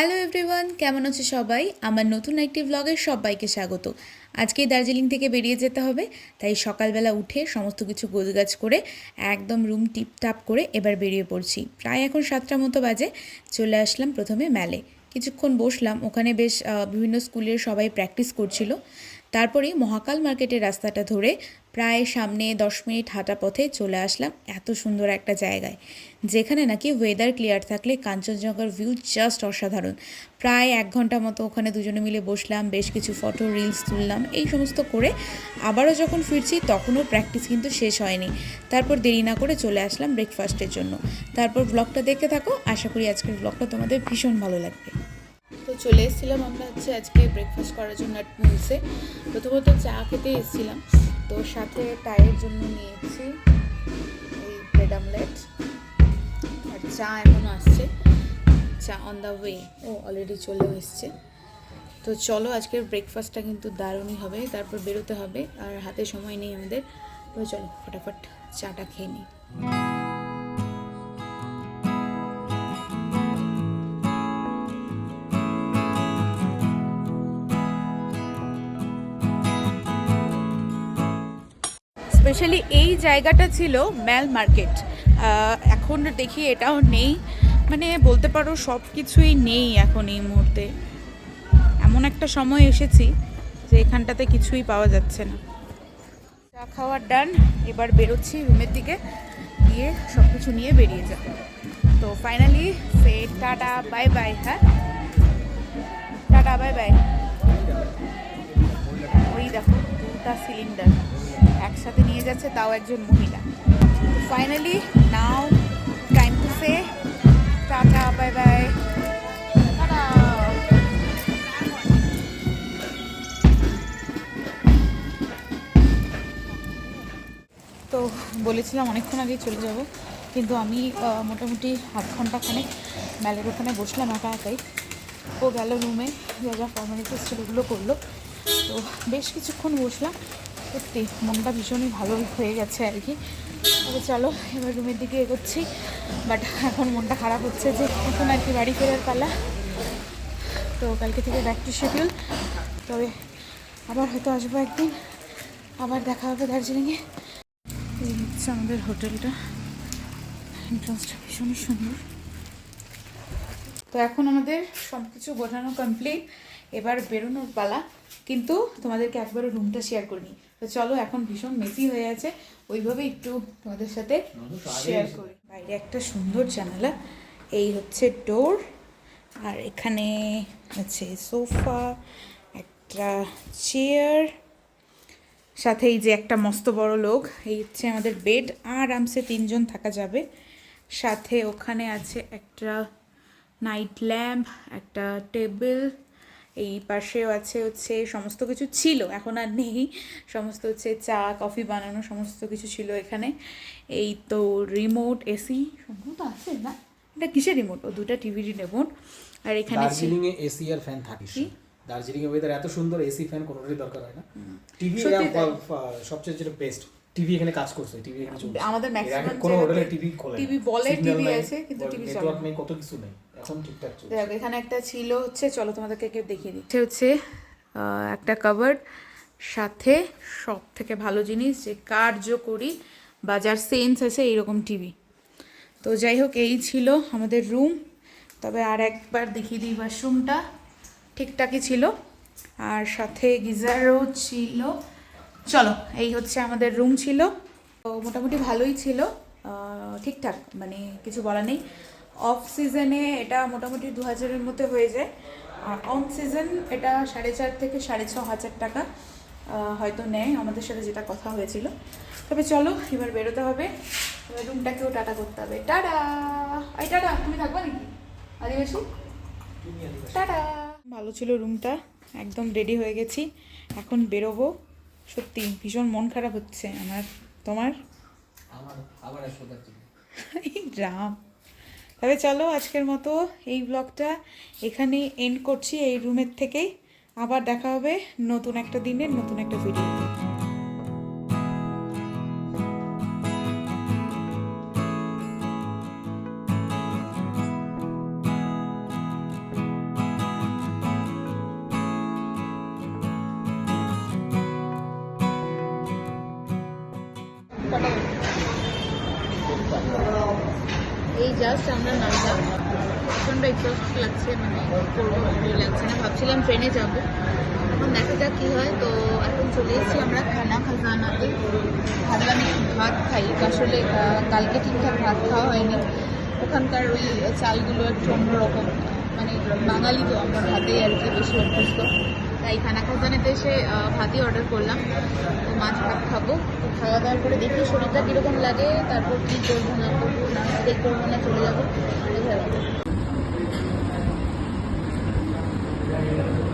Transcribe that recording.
Hello everyone, কেমন আছে সবাই? আমার নতুন একটি ব্লগে সবাইকে স্বাগত। আজকেই দার্জিলিং থেকে বেরিয়ে যেতে হবে, তাই সকালবেলা উঠে সমস্ত কিছু গোজগাছ করে, একদম রুম টিপটাপ করে এবার বেরিয়ে পড়ছি। প্রায় এখন সাতটার মতো বাজে, চলে আসলাম প্রথমে ম্যালে কিছুক্ষণ বসলাম, ওখানে বেশ বিভিন্ন স্কুলের সবাই প্র্যাকটিস করছিল। তারপরেই মহাকাল মার্কেটের রাস্তাটা ধরে প্রায় সামনে দশ মিনিট হাঁটা পথে চলে আসলাম এত সুন্দর একটা জায়গায়, যেখানে নাকি ওয়েদার ক্লিয়ার থাকলে কাঞ্চনজঙ্ঘার ভিউ জাস্ট অসাধারণ। প্রায় এক ঘণ্টা মতো ওখানে দুজনে মিলে বসলাম, বেশ কিছু ফটো রিলস তুললাম, এই সমস্ত করে আবারও যখন ফিরছি তখনও প্র্যাকটিস কিন্তু শেষ হয়নি। তারপর দেরি না করে চলে আসলাম ব্রেকফাস্টের জন্য। তারপর ব্লগটা দেখতে থাকো, আশা করি আজকের ব্লগটা তোমাদের ভীষণ ভালো লাগবে। তো চলে এসেছিলাম আমরা হচ্ছে আজকে ব্রেকফাস্ট করার জন্য অ্যাট মিলসে প্রথমত চা খেতে এসেছিলাম। তো সাথে টায়ের জন্য নিয়েছি এই ব্রেড আমলেট আর চা এখনও আসছে। চা অন দ্য ওয়ে ও অলরেডি চলেও এসছে। তো চলো আজকের ব্রেকফাস্টটা কিন্তু দারুণই হবে। তারপর বেরোতে হবে। আর হাতে সময় নেই আমাদের। তো চলো, ফটাফট চাটা খেয়ে নিই। স্পেশালি এই জায়গাটা ছিল ম্যাল মার্কেট। এখন দেখি এটাও নেই। মানে বলতে পারো সব কিছুই নেই এখন এই মুহূর্তে। এমন একটা সময় এসেছি যে এখানটাতে কিছুই পাওয়া যাচ্ছে না। চা খাওয়ার ডান, এবার বেরোচ্ছি রুমের দিকে। গিয়ে সব কিছু নিয়ে বেরিয়ে যাব। তো finally say tata bye bye হ্যাঁ? টাটা বাই বাই দুটা সিলিন্ডার একসাথে নিয়ে যাচ্ছে তাও একজন মহিলা। Finally now time to say tata bye bye তো বলেছিলাম অনেকক্ষণ আগেই চলে যাব, কিন্তু আমি মোটামুটি আধ ঘণ্টা খানেক মেলের ওখানে বসলাম একা একাই। ও গেল রুমে যা যা ফর্মালিটিস ছিল ওগুলো করল। তো বেশ কিছুক্ষণ বসলাম। সত্যি, মনটা ভীষণই ভালো হয়ে গেছে আর কি। তবে চলো, এবার রুমের দিকে এগোচ্ছি। বাট এখন মনটা খারাপ হচ্ছে যে এখন আর কি বাড়ি ফেরার পালা। তো কালকে থেকে ব্যাক টু শিডিউল তবে আবার হয়তো আসব একদিন। আবার দেখা হবে দার্জিলিংয়ে। এই হচ্ছে আমাদের হোটেলটা। এন্ট্রান্সটা ভীষণই সুন্দর। তো এখন আমাদের সব কিছু গোছানো কমপ্লিট এবার বেরোনোর পালা। কিন্তু তোমাদেরকে একবারও রুমটা শেয়ার করিনি। তো চলো এখন ভীষণ মেসি হয়ে আছে। ওইভাবে একটু তোমাদের সাথে শেয়ার করি। বাইরে একটা সুন্দর জানালা। এই হচ্ছে ডোর আর এখানে আছে সোফা একটা চেয়ার সাথে এই যে একটা মস্ত বড় লোক। এই হচ্ছে আমাদের বেড আরামসে তিনজন থাকা যাবে। সাথে ওখানে আছে একটা নাইট ল্যাম্প একটা টেবিল এই পাশেও আছে হচ্ছে সমস্ত কিছু ছিল এখন আর নেই। সমস্ত হচ্ছে চা কফি বানানো সমস্ত কিছু ছিল এখানে। এই তো রিমোট এসি সম্ভবত আছে না? এটা কিসের রিমোট ও দুটা টিভি রিমোট আর এখানে দার্জিলিং এ এসি আর ফ্যান থাকিস দার্জিলিং এর ওয়েদার এত সুন্দর এসি ফ্যান কোনোটারই দরকার হয় না। টিভি সবচেয়ে যেটা বেস্ট টিভি এখানে কাজ করছে টিভি এখানে চলছে। আমাদের ম্যাক্সিমাম কোনো হোটেলে টিভি খোলে টিভি বলে টিভি আছে কিন্তু টিভি নেটওয়ার্ক। নেই কত কিছু নেই। এখন ঠিকঠাক চলছে। দেখো এখানে একটা ছিল হচ্ছে চলো তোমাদেরকে কেউ দেখিয়ে দিচ্ছে হচ্ছে একটা কাভার্ড সাথে সব থেকে ভালো জিনিস যে কার্যকরী বাজার সেন্স আছে এইরকম টিভি তো যাই হোক এই ছিল আমাদের রুম তবে আর একবার দেখিয়ে দিই ওয়াশরুমটা ঠিকঠাকই ছিল। আর সাথে গিজারও ছিল। চলো এই হচ্ছে আমাদের রুম ছিল। তো মোটামুটি ভালোই ছিল। ঠিকঠাক মানে কিছু বলার নেই। অফ সিজনে এটা মোটামুটি দু হাজারের মধ্যে হয়ে যায়। আর অন সিজন এটা সাড়ে চার থেকে সাড়ে ছ হাজার টাকা হয়তো নেয় আমাদের সাথে যেটা কথা হয়েছিল। তবে চলো এবার বেরোতে হবে। এবার রুমটাকেও টাটা করতে হবে। টাটা! এই টাটা! তুমি থাকবা নাকি? আদিবাসী? টাটা! ভালো ছিল রুমটা একদম রেডি হয়ে গেছি। এখন বেরোবো। সত্যি ভীষণ মন খারাপ হচ্ছে। আমার তোমার? আমার আবার রাম। তবে চলো আজকের মতো এই ব্লগটা এখানেই এন্ড করছি, এই রুমের থেকেই আবার দেখা হবে নতুন একটা দিনের নতুন একটা ভিডিও Thank you. জাস্ট আমরা নামলাম। প্রচণ্ড এক্সস্ট লাগছে মানে করব ভালো লাগছে না। ভাবছিলাম ট্রেনে যাব। এখন দেখা যাক কী হয়। তো এখন চলে এসেছি আমরা খানা খাজানাতে। একটু ভাত খাই। আসলে কালকে ঠিকঠাক ভাত খাওয়া হয়নি। ওখানকার ওই চালগুলো একটু অন্যরকম। মানে বাঙালি তো, আমার ভাতেই আর কি বেশি অভ্যস্ত। তাই খানা খাজানাতে এসে ভাতই অর্ডার করলাম। তো মাছ ভাত খাব। খাওয়া দাওয়ার পরে দেখি শরীরটা কীরকম লাগে, তারপর কী করব না করব। না স্টে করব